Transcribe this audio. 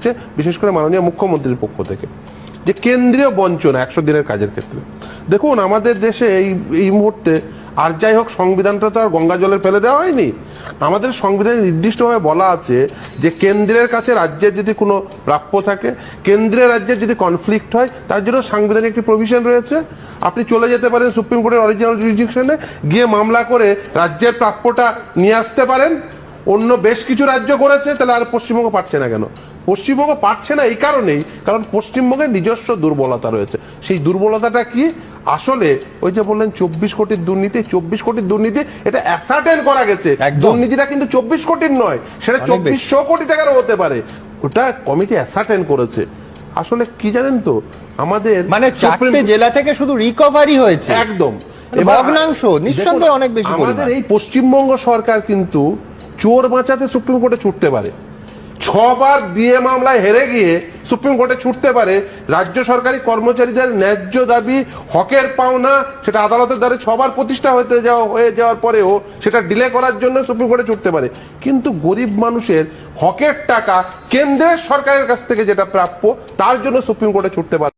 হচ্ছে বিশেষ করে মাননীয় মুখ্যমন্ত্রীর পক্ষ থেকে, যে কেন্দ্রীয় বঞ্চনা একশো দিনের কাজের ক্ষেত্রে। দেখুন, আমাদের দেশে এই এই মুহূর্তে আর যাই হোক, সংবিধানটা তো আর গঙ্গা জলে ফেলে দেওয়া হয়নি। আমাদের সংবিধানে নির্দিষ্টভাবে বলা আছে যে কেন্দ্রের কাছে রাজ্যের যদি কোনো প্রাপ্য থাকে, কেন্দ্রের রাজ্যের যদি কনফ্লিক্ট হয়, তার জন্য সাংবিধানিক একটি প্রভিশন রয়েছে। আপনি চলে যেতে পারেন সুপ্রিম কোর্টের অরিজিনাল জুরিডিকশনে গিয়ে মামলা করে রাজ্যের প্রাপ্যটা নিয়ে আসতে পারেন। অন্য বেশ কিছু রাজ্য করেছে, তাহলে আর পশ্চিমবঙ্গ পারছে না কেন? পশ্চিমবঙ্গ পারছে না এই কারণেই কারণ পশ্চিমবঙ্গের নিজস্ব দুর্বলতা রয়েছে। সেই দুর্বলতাটা কি? আসলে ওই যে বললেন চব্বিশ কোটির দুর্নীতি চব্বিশ কোটির দুর্নীতি এটা অ্যাসার্টেন করা গেছে। দুর্নীতিটা কিন্তু চব্বিশ কোটির নয় সেটা চব্বিশশো কোটি টাকারও হতে পারে। ওটা কমিটি অ্যাসার্টেন করেছে। আসলে কি জানেন তো আমাদের মানে চারটে জেলা থেকে শুধু রিকভারি হয়েছে। একদম। মানে ভগ্নাংশ, নিঃসন্দেহে অনেক বেশি আমাদের এই পশ্চিমবঙ্গ সরকার কিন্তু চোর বাঁচাতে সুপ্রিম কোর্টে ছুটতে পারে। ছবার দিয়ে মামলায় হেরে গিয়ে সুপ্রিম কোর্টে ছুটতে পারে, রাজ্য সরকারি কর্মচারীদের ন্যায্য দাবি, হকের পাওনা, সেটা আদালতের দ্বারা ছবার প্রতিষ্ঠা হতে যাওয়া, হয়ে যাওয়ার পরেও সেটা ডিলে করার জন্য সুপ্রিম কোর্টে ছুটতে পারে। কিন্তু গরিব মানুষের হকের টাকা কেন্দ্রের সরকারের কাছ থেকে যেটা প্রাপ্য, তার জন্য সুপ্রিম কোর্টে ছুটতে পারে।